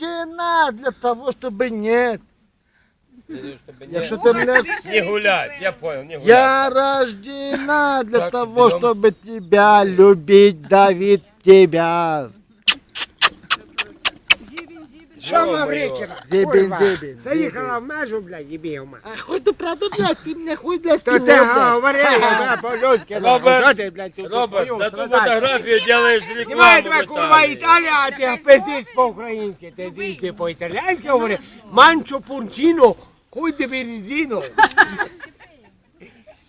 рождена для того, чтобы нет. Якщо ти мене... Не гулять, я понял, не гулять. Я рождена для Так, того, берем. чтобы тебя любить, давить тебя. Що. Маврикіна? Зібін, зібін, Заїхала в межу, блядь, і бігма. А хуй ти правда, блядь, ти мене хуй для То ти говори, я по-людськи. Роберт, Що ти, блядь, тут Роберт, на ту делаешь Немає рекламу. тебе, в курва, Італія, а ти пиздиш по-українськи. Ти, ти, ти по-італійськи говориш. Манчо пунчино, хуй тебе резину.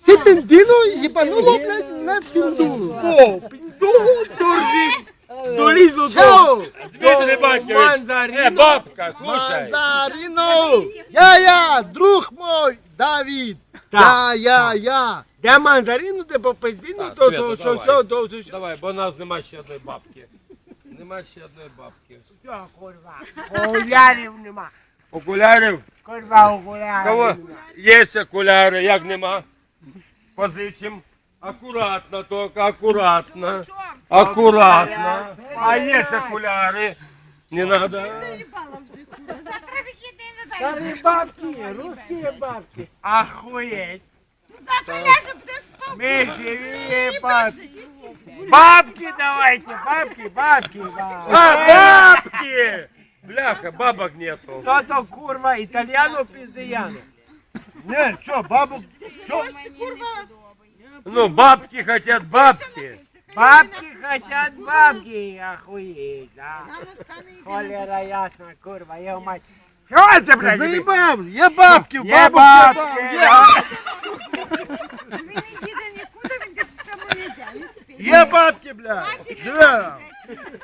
Ти бензину їбануло, блядь, на пінду. О, піндугу торзить. Чао! Дмитрий э, Манзаріно. бабка, слушай. Мандарину! Я-я, друг мой, Давид. Так, Я-я-я. Де манзарину, де по пиздину, Так, то, то, що, давай. що, то, то, що. Давай, бо у нас нема ще одної бабки. Нема ще одної бабки. Що, курва? Окулярів нема. Окулярів? Курва, окулярів Кого? нема. Є окуляри, як нема? Позичим. Акуратно только, акуратно. Акуратно. А є окуляри. Не надо. Завтра вихідний не дай. Старі бабки, русські бабки. Ахуєть. Завтра ляжем без спав. Ми живі бабки. Бабки давайте, бабки, бабки. А, бабки. бабки! Бляха, бабок нету. Що то курва, італіано піздияно. Не, що, бабу, Що ж ти, курва? Ну, бабки хотят бабки. Бабки хотят бабки, ахуєть, да. Рано встане і йде на Холера ясна, курва, я мать. Що це, блядь? заїбав, є бабки, Є бабу, бабки, є, да. Він не їде нікуди, він десь само не йде. Він спить. є бабки, блядь. Хватить, Де?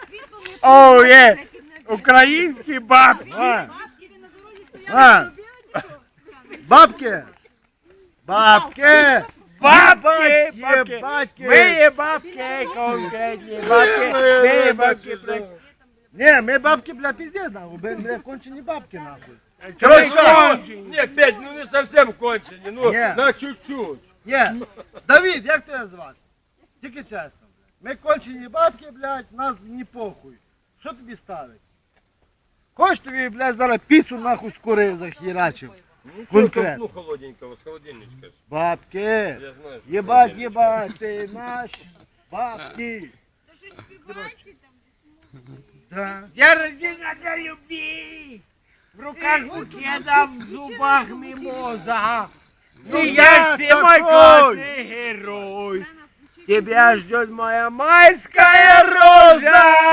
Світло не О, включить, є. блядь, і не- Українські бабки. А, Бабки, він на дорозі А. стояли, робили, чи що? бабки. Бабки. Бабки, бабки. бабки. Ми є бабки, конкретні бабки. Ми є бабки. Не, ми бабки, бля, пиздец, нахуй. Ми, ми кончені бабки, нахуй. Короче, Нет, Петь, ну не совсем кончені, ну на чуть-чуть. Є. Давид, як тебе звати? Тільки чесно. Ми кончені бабки, блядь, нас не похуй. Що тобі ставить? Хочеш тобі, блядь, зараз піцу нахуй з кури захірачив? Конкретно. Ну, холодненького, с холодильничка. Бабки. Я знаю. що Єбать, холодильник. єбать, ти наш. Бабки. Та щось співають, там, Да. Я родина для любви. В руках букета, в зубах мимоза. Ну И я я ж ты мой такой. классный герой. Тебя ждет моя майская роза.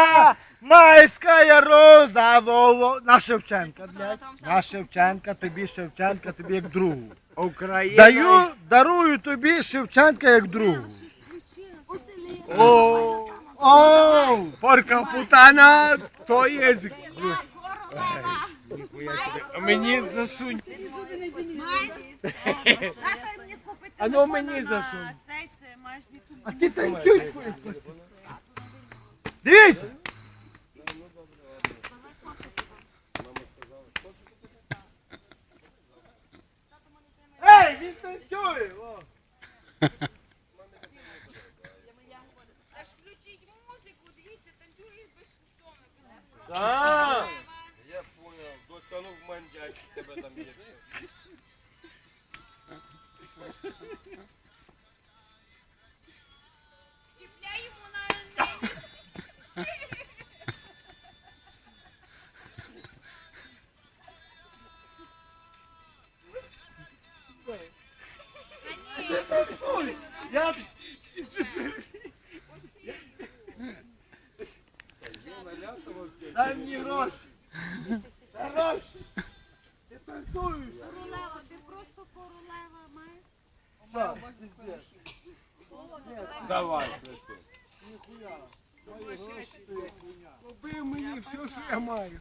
Майська роза, Вово. На Шевченка, блядь. На Шевченка, тобі Шевченка, тобі як другу. Украина. Даю, дарую тобі Шевченка як другу. О, о, Порка путана, то є. Мені засунь. А ну мені засунь. а ти танцюй. Дивіться. Він танцює. о. Та Я... Дай мені гроші. Гроші. Ти танцюєш. королева, ти просто королева маєш. Да, пиздец. Давай. Ніхуя. Купи мені все, що я маю.